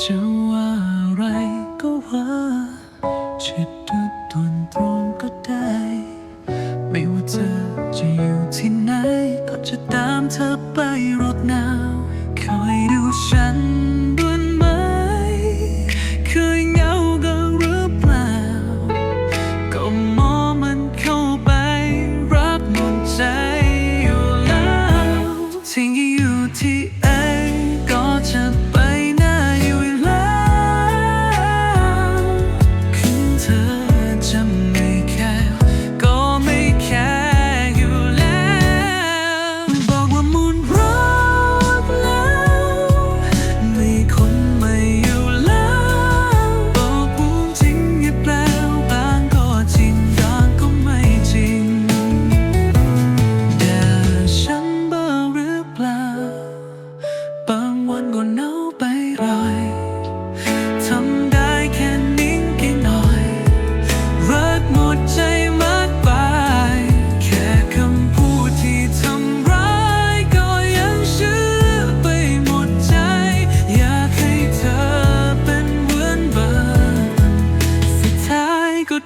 จะว่าอะไรก็ว่าชิดดูตนตรงก็ได้ ไม่ว่าเธอจะอยู่ที่ไหน ก็จะตามเธอไปรดน้ำ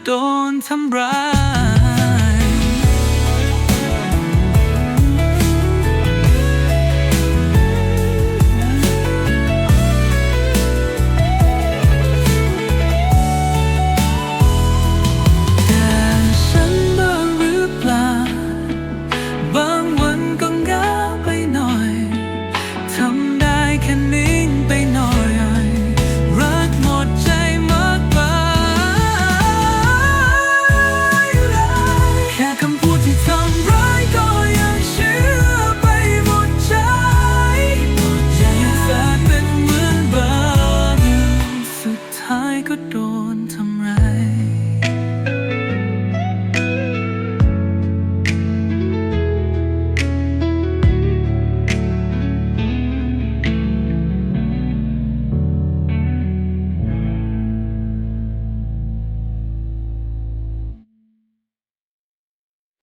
โดนทำร้าย could do